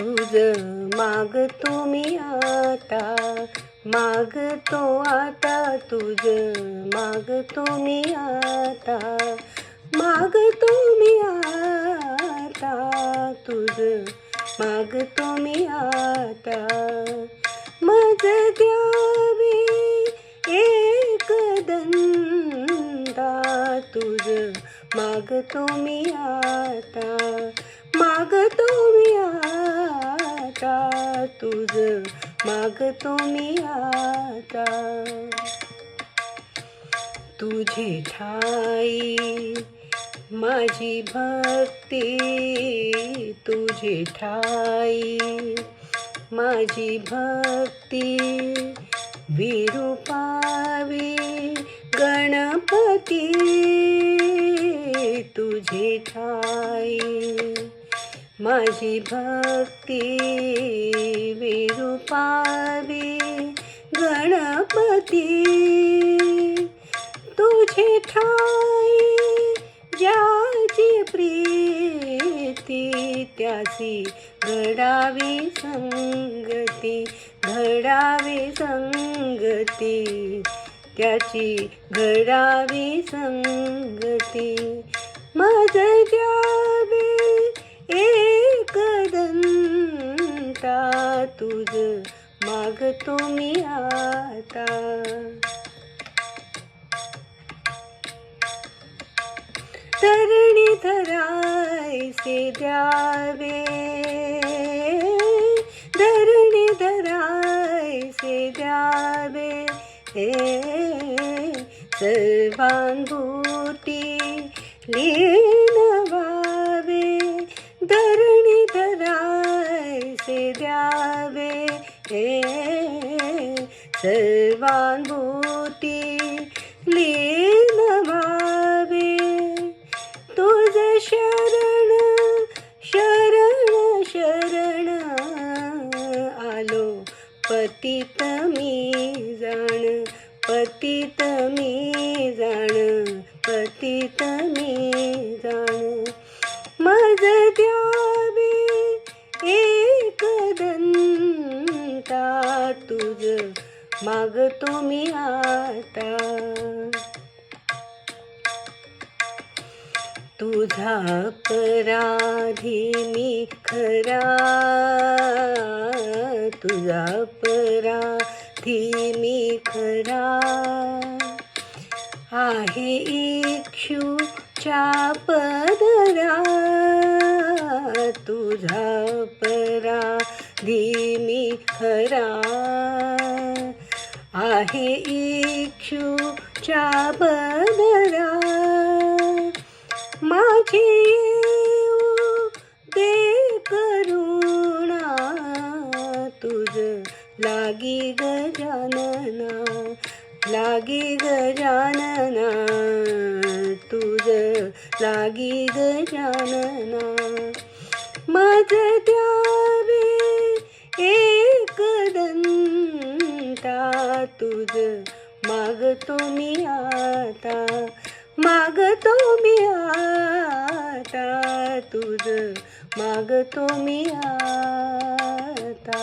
तुझ मागतो मी आता मागतो आता तुझ मागतो मी आता मागतो मी आता तुझ मागतो मी आता. मज द्यावे एक दंदा तुझ मागतो मी आता मागतो मी आता. तुझ? मागतो मी आता. तुझी ठाई माझी भक्ती. तुझी ठाई माझी भक्ती. विरूपावी गणपती. माझी भक्ती विरूपावी गणपती. तुझे ठाई ज्याची प्रीती त्याची घडावी संगती घडावी संगती त्याची घडावी संगती. मज दंता तुझ मागतो मी आता. तरणी धरायसे द्यावे. धरणी धरायसे द्यावे. हे सर्वांभूती लिहि हे सर्वानुभूती लीन व्हावे. तुझ शरण शरण शरण आलो. पतित मी जाण पतित मी जाण पतित मी जाण. मज द्या मागतो मी आता तुझा पराधी मी खरा तुझा पराधी मी खरा. आहे इक्षूच्या पदरा तुझा परा मी खरा. आहे इक्षूच्या बदरा माझी येऊ दे करुणा तुझ लागी गजानना लागी गजानना तुझ लागी गजानना मज तुझ मागतो मी आता मागतो मी आता तुझ मागतो मी आता.